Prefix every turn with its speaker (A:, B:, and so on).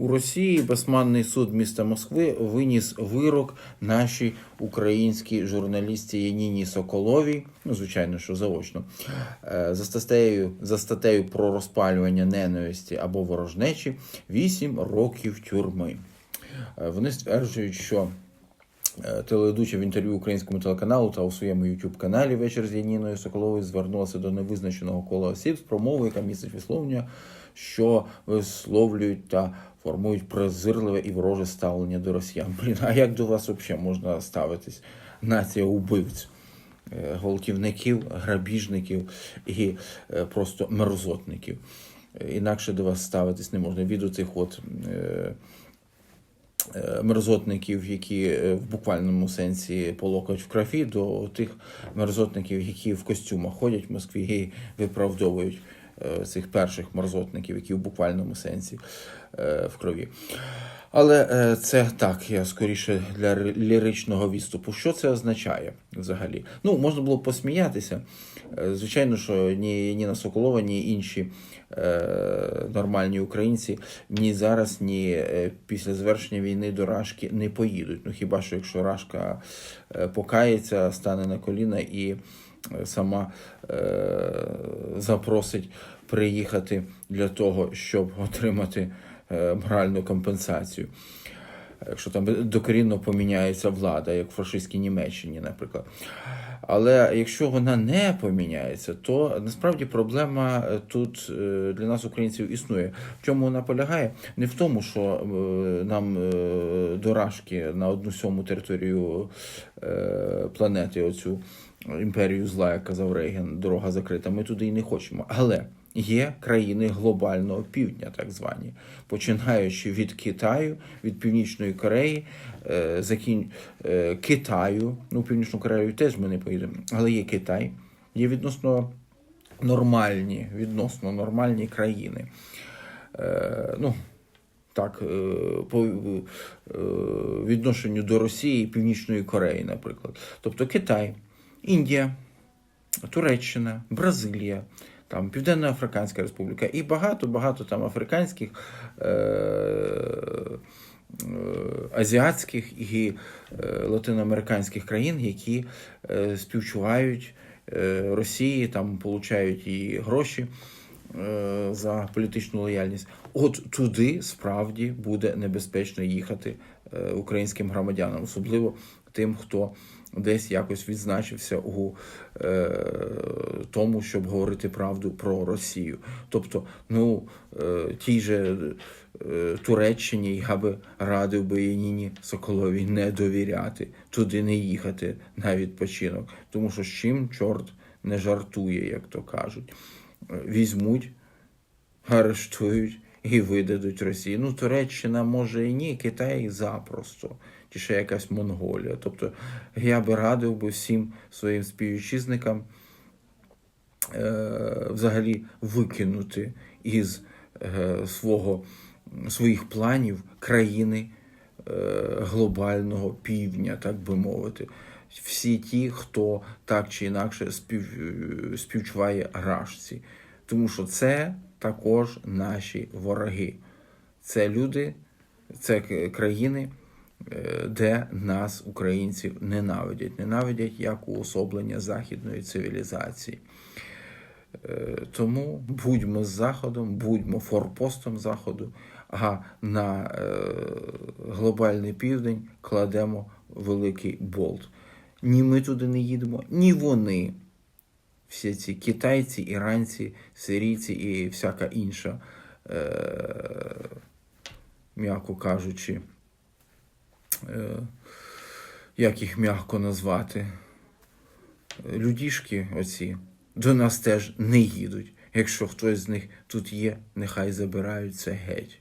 A: У Росії. Безманний суд міста Москви виніс вирок нашій українській журналістці Яніні Соколовій, ну звичайно, що заочно, е, за статтею, за статтею про розпалювання ненависті або ворожнечі 8 років тюрми. Е, Вони стверджують, що телеведуча в інтерв'ю українському телеканалу та у своєму youtube каналі вечір з Яніною Соколовою звернулася до невизначеного кола осіб з промовою, яка містить висловлення, що висловлюють та формують презирливе і вороже ставлення до росіян. Блін, а як до вас взагалі можна ставитись? Нація убивць, е, гвалтівників, грабіжників і е, просто мерзотників. Е, Інакше до вас ставитись не можна. Від оцих от. Е, мерзотників, які е, в буквальному сенсі полокають в крові, до тих мерзотників, які в костюмах ходять в Москві і виправдовують цих перших мерзотників, які в буквальному сенсі е, в крові. Але е, це так, я скоріше для ліричного відступу. Що це означає взагалі? Ну, можна було посміятися. Е, Звичайно, що ні Ніна Соколова, ні інші е, нормальні українці ні зараз, ні е, після завершення війни до Рашки не поїдуть. Ну хіба що якщо Рашка е, покається, стане на коліна і е, сама е, запросить приїхати для того, щоб отримати е, моральну компенсацію. Якщо там докорінно поміняється влада, як в фашистській Німеччині, наприклад. Але якщо вона не поміняється, то насправді проблема е, тут е, для нас, українців, існує. В чому вона полягає? Не в тому, що е, нам е, на одну сьому територію планети, оцю імперію зла, як казав Рейген, дорога закрита. Ми туди і не хочемо. Але є країни глобального півдня, так звані, починаючи від Китаю, від Північної Кореї, е, закін... е, Китаю. Ну, Північну Корею теж ми не поїдемо, але є Китай, є відносно нормальні, відносно нормальні країни. Е, ну, так, по відношенню до Росії і Північної Кореї, наприклад. Тобто Китай, Індія, Туреччина, Бразилія, там Південно-Африканська Республіка і багато-багато там африканських, е, е, азіатських і е, латиноамериканських країн, які е, співчувають Росії, там получають і гроші за політичну лояльність. От туди справді буде небезпечно їхати українським громадянам, особливо тим, хто десь якось відзначився у е, тому, щоб говорити правду про Росію. Тобто, ну е, тій же е, Туреччині я би радив би Яніні Соколовій не довіряти, туди не їхати на відпочинок, тому що з чим чорт не жартує, як то кажуть. Е, Візьмуть арештують і видадуть Росії. Ну, Туреччина може і ні, Китай запросто, чи ще якась Монголія. Тобто я би радив би всім своїм співвітчизникам е, взагалі викинути із е, свого, своїх планів країни е, глобального півдня, так би мовити. Всі ті, хто так чи інакше спів, співчуває рашці. Тому що це також наші вороги. Це люди, це країни, е, де нас, українців, ненавидять. Ненавидять як уособлення західної цивілізації. Е, Тому будьмо з Заходом, будьмо форпостом Заходу, а на е, глобальний південь кладемо великий болт. Ні ми туди не їдемо, ні вони. Всі ці китайці, іранці, сирійці і всяка інша, е, м'яко кажучи, е, як їх м'яко назвати, людішки оці до нас теж не їдуть. Якщо хтось з них тут є, нехай забирають це геть.